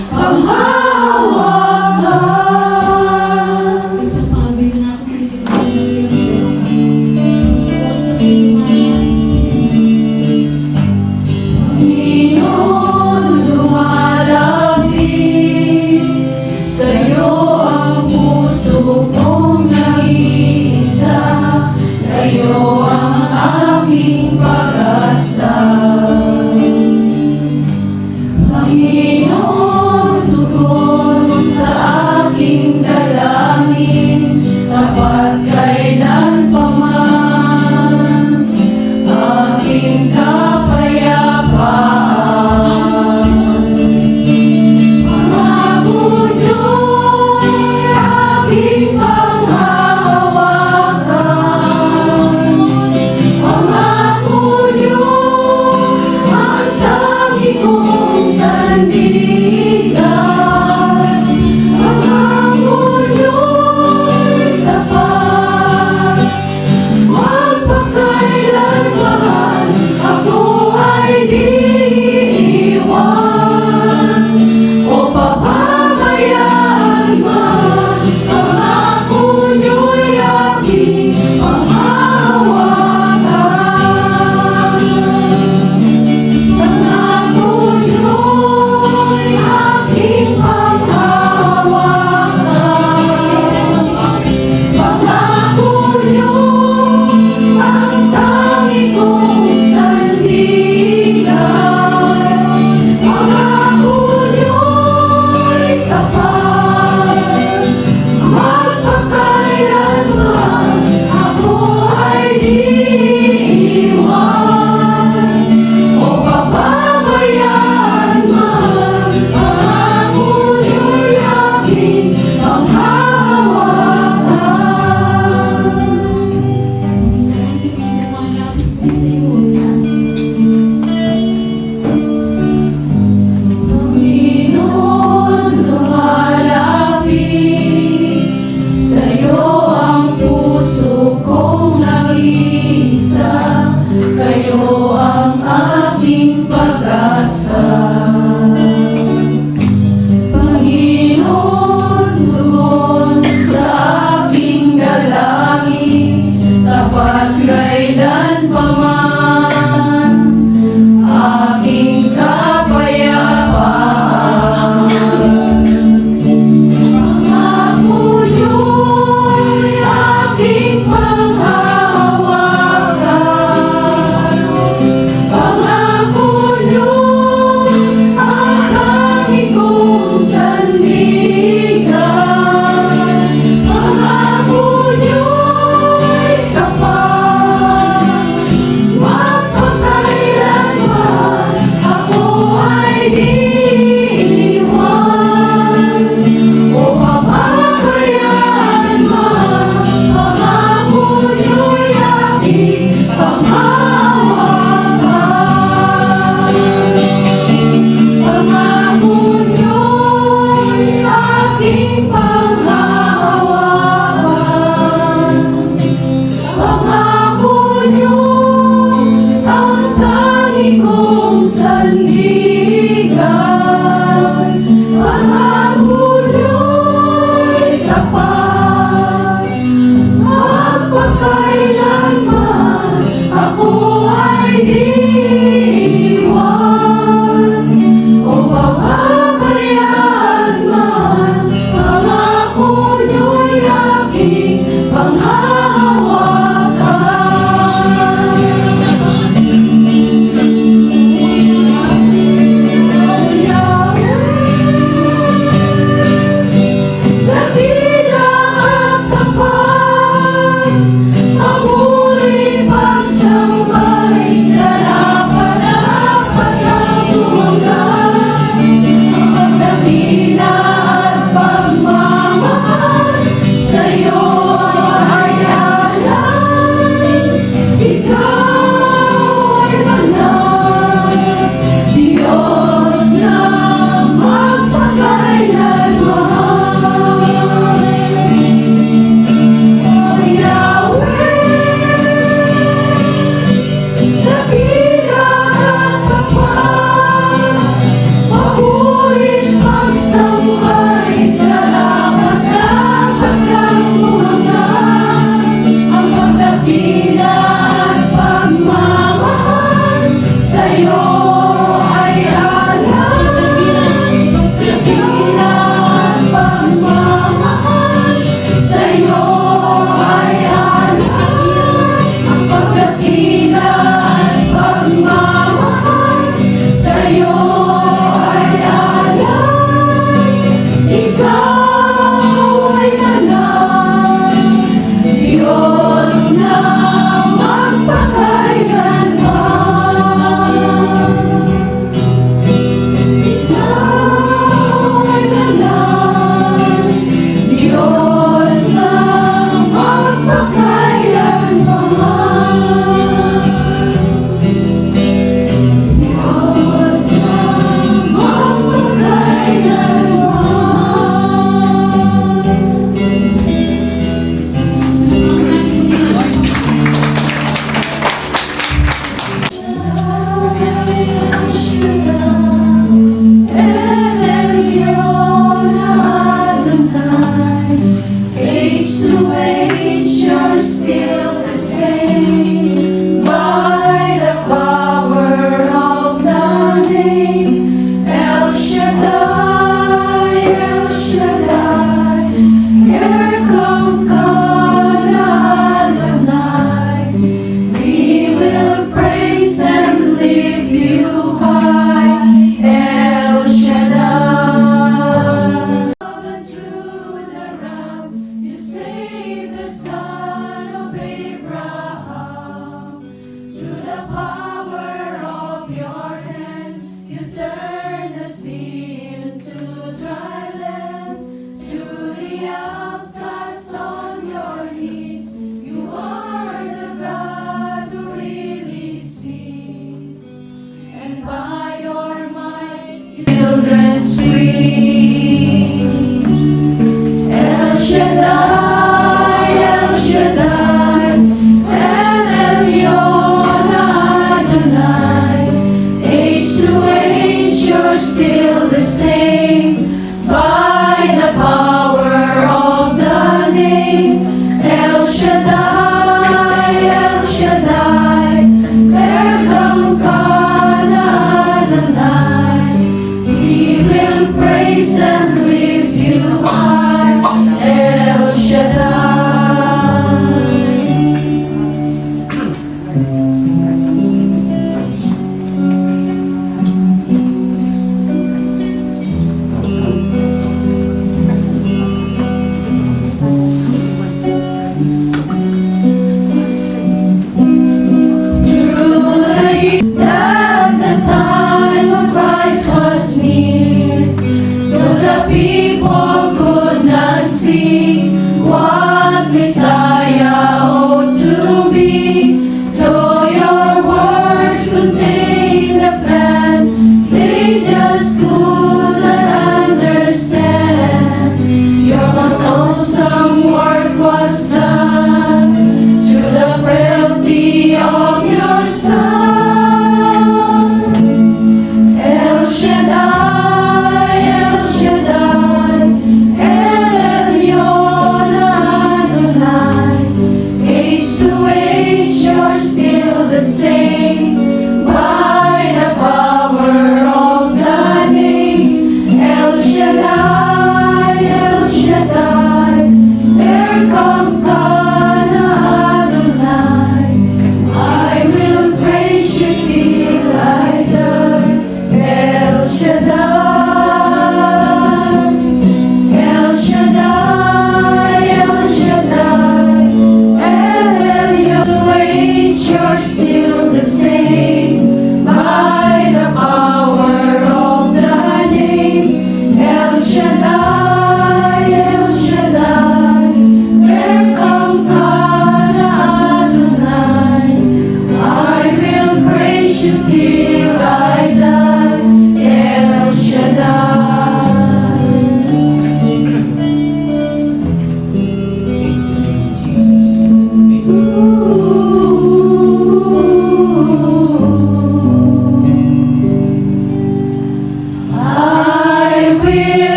Oh. Ел Шедай.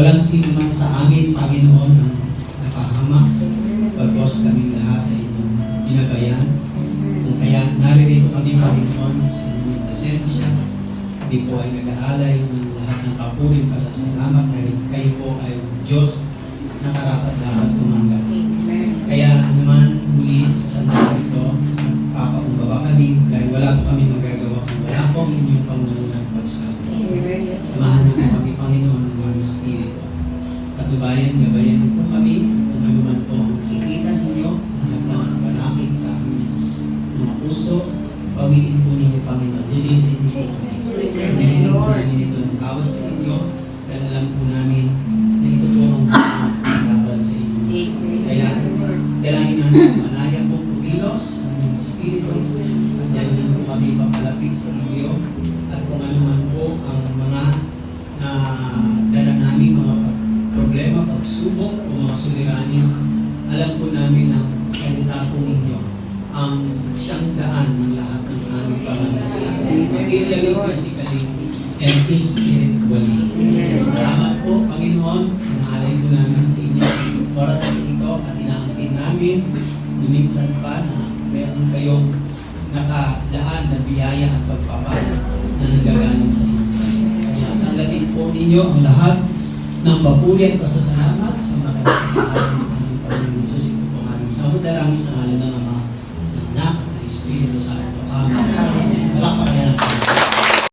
Walang sino man sa amin, Panginoon, ang napahamak. Pagkos kami lahat ay binabayan. Kung kaya naririto kami, Panginoon, sa inyong presensya. Kami po ay nag-aalay ng lahat ng kapuling pasasalamat dahil kayo po ay Diyos na karapat dapat tumanggap. Kaya naman muli sa sandali ito, papakumbaba kami dahil wala po kami magagawa wala po ang inyong pangunguna at pagsabi. Samahan niyo po kami, Panginoon, ng mga Espiritu. Katubayan, gabayan po kami at kung ano man po ang nakikita ninyo, lahat ng panakit sa aming mga puso, pawiin po ninyo, Panginoon. Lilisin niyo po. Hinihiling po namin ito ng bawat sa inyo dahil alam po namin na ito po ang dapat sa inyo. Kaya, dalangin namin ang malaya pong kumilos ng inyong Espiritu dalhin po kami papalapit sa iyo at kung ano man po ang mga na dala namin mga problema, pagsubok o mga suliranin, alam po namin ang salita po ninyo ang siyang daan ng lahat ng aming pangangailangan. Materially, physically, and spiritually. Salamat po, Panginoon. Inaalay po namin sa inyo oras sa ito at inaangkin namin na minsan pa na meron kayong nakalaan na biyaya at pagpapala na nanggagaling sa inyo. Kaya tanggapin po ninyo ang lahat ng papuri at pasasalamat sa mga kasalanan ng Panginoon Jesus. Ito po aming samudalangin sa ngalan ng Ama, ng Anak, at ng Espiritu Santo. Amen. Palakpakan na lang.